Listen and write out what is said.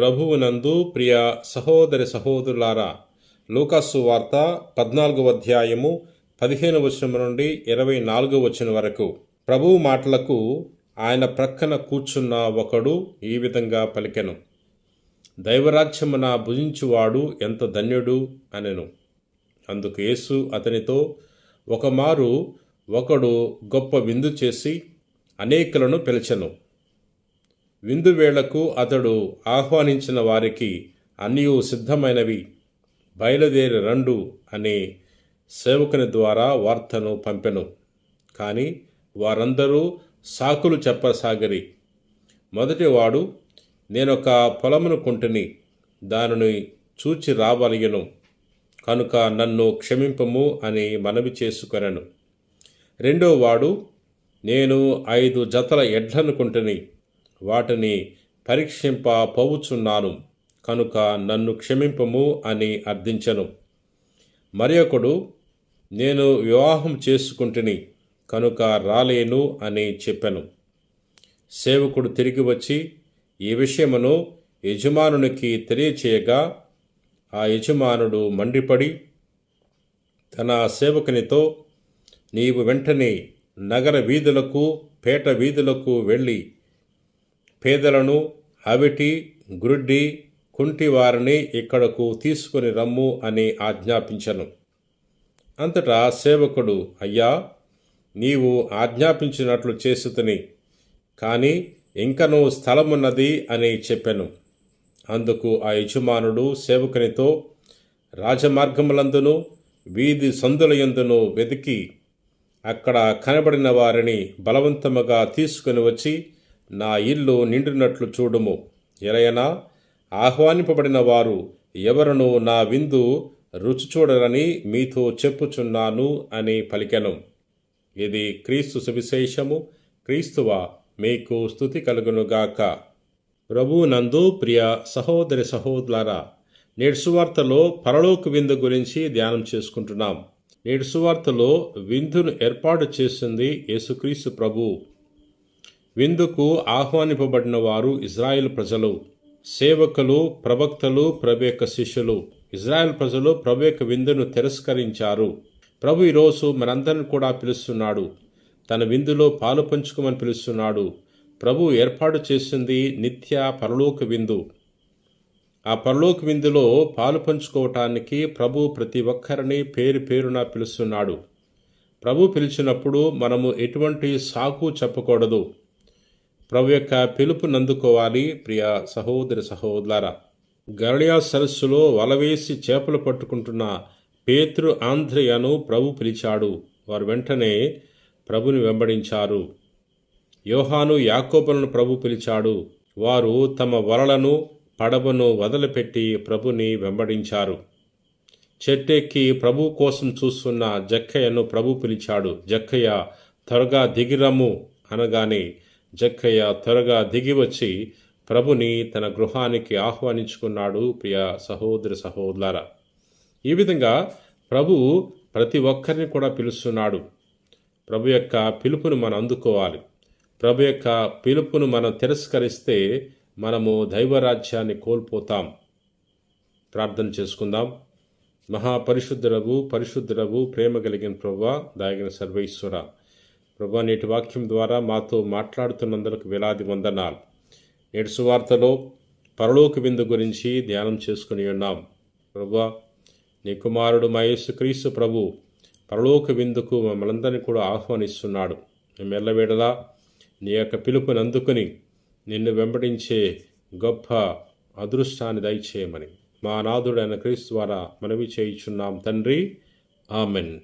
ప్రభువునందు ప్రియ సహోదరి సహోదరులారా లూకాసు వార్త పద్నాలుగవ అధ్యాయము పదిహేను వచనం నుండి ఇరవై నాలుగవ వచనం వరకు. ప్రభువు మాటలకు ఆయన ప్రక్కన కూర్చున్న ఒకడు ఈ విధంగా పలికెను. దైవరాజ్యమున భుజించువాడు ఎంత ధన్యుడు? అనెను. అందుకు యేసు అతనితో ఒకమారు ఒకడు గొప్ప విందు చేసి అనేకులను పిలిచెను. విందు వేళకు అతడు ఆహ్వానించిన వారికి అన్నీ సిద్ధమైనవి. బయలుదేరి రండు అని సేవకుని ద్వారా వార్తను పంపెను. కానీ వారందరూ సాకులు చెప్పసాగరి. మొదటివాడు నేనొక పొలమును కొంటిని దానిని చూచి రావలిగను. కనుక నన్ను క్షమింపము అని మనవి చేసుకొనెను. రెండో వాడు నేను ఐదు జతల ఎడ్లను కొంటిని వాటిని పరీక్షింప పోవుచున్నాను కనుక నన్ను క్షమింపము అని అర్థించను. మరి ఒకడు నేను వివాహం చేసుకుంటుని కనుక రాలేను అని చెప్పాను. సేవకుడు తిరిగి వచ్చి ఈ విషయమును యజమానునికి తెలియచేయగా ఆ యజమానుడు మండిపడి తన సేవకునితో నీవు వెంటనే నగర వీధులకు పేట వీధులకు వెళ్ళి పేదలను అవిటి గురుడ్డి కుంటి వారిని ఇక్కడకు తీసుకుని రమ్ము అని ఆజ్ఞాపించను. అంతటా సేవకుడు అయ్యా నీవు ఆజ్ఞాపించినట్లు చేసుతుని కానీ ఇంకనూ స్థలమున్నది అని చెప్పాను. అందుకు ఆ యజమానుడు సేవకునితో రాజమార్గములందును వీధి సందులయందును వెతికి అక్కడ కనబడిన వారిని బలవంతముగా తీసుకుని వచ్చి నా ఇల్లు నిండినట్లు చూడుము. ఎలయనా ఆహ్వానింపబడిన వారు ఎవరను నా విందు రుచి చూడరని మీతో చెప్పుచున్నాను అని పలికెను. ఇది క్రీస్తు సువిశేషము. క్రీస్తువ మీకు స్థుతి కలుగునుగాక ప్రభు నందు ప్రియ సహోదరి సహోదరులారా నేడు సువార్తలో పరలోక విందు గురించి ధ్యానం చేసుకుంటున్నాం. నేడు సువార్తలో విందును ఏర్పాటు చేసింది యేసుక్రీస్తు ప్రభు. విందుకు ఆహ్వానింపబడిన వారు ఇజ్రాయెల్ ప్రజలు సేవకులు ప్రవక్తలు ప్రభు యొక్క శిష్యులు. ఇజ్రాయెల్ ప్రజలు ప్రభు యొక్క విందును తిరస్కరించారు. ప్రభు ఈరోజు మనందరిని కూడా పిలుస్తున్నాడు. తన విందులో పాలు పంచుకోమని పిలుస్తున్నాడు. ప్రభు ఏర్పాటు చేసింది నిత్య పరలోక విందు. ఆ పరలోక విందులో పాలు పంచుకోవటానికి ప్రభు ప్రతి ఒక్కరిని పేరు పేరున పిలుస్తున్నాడు. ప్రభు పిలిచినప్పుడు మనము ఎటువంటి సాకు చెప్పకూడదు. ప్రభు యొక్క పిలుపునందుకోవాలి ప్రియ సహోదరి సహోదర గరళియా సరస్సులో వలవేసి చేపలు పట్టుకుంటున్న పేతృ ఆంధ్రయను ప్రభు పిలిచాడు. వారు వెంటనే ప్రభుని వెంబడించారు. యోహాను యాకోబులను ప్రభు పిలిచాడు. వారు తమ వలలను పడవను వదిలిపెట్టి ప్రభుని వెంబడించారు. చెట్టెక్కి ప్రభు కోసం చూస్తున్న జక్కయ్యను ప్రభు పిలిచాడు. జక్కయ్య త్వరగా దిగిరము అనగానే జక్కయ్య త్వరగా దిగివచ్చి ప్రభుని తన గృహానికి ఆహ్వానించుకున్నాడు ప్రియ సహోదరి సహోదర ఈ విధంగా ప్రభు ప్రతి ఒక్కరిని కూడా పిలుస్తున్నాడు. ప్రభు యొక్క పిలుపును మనం అందుకోవాలి. ప్రభు యొక్క పిలుపును మనం తిరస్కరిస్తే మనము దైవరాజ్యాన్ని కోల్పోతాం. ప్రార్థన చేసుకుందాం. మహాపరిశుద్ధురవు పరిశుద్ధురవు ప్రేమ కలిగిన ప్రభు దాగిన సర్వేశ్వర. ప్రభు నేటి వాక్యం ద్వారా మాతో మాట్లాడుతున్నందుకు వేలాది వందనాలు. నేటి సువార్తలో పరలోక విందు గురించి ధ్యానం చేసుకుని ఉన్నాం. ప్రభా నీ కుమారుడు మహేష్ క్రీస్తు ప్రభు పరలోక విందుకు మమ్మల్ందరినీ కూడా ఆహ్వానిస్తున్నాడు. మేము ఎల్లవేళలా నీ యొక్క పిలుపుని అందుకుని నిన్ను వెంబడించే గొప్ప అదృష్టాన్ని దయచేయమని మా నాథుడైన క్రీస్తు ద్వారా మనవి చేయుచున్నాం తండ్రి. ఆమెన్.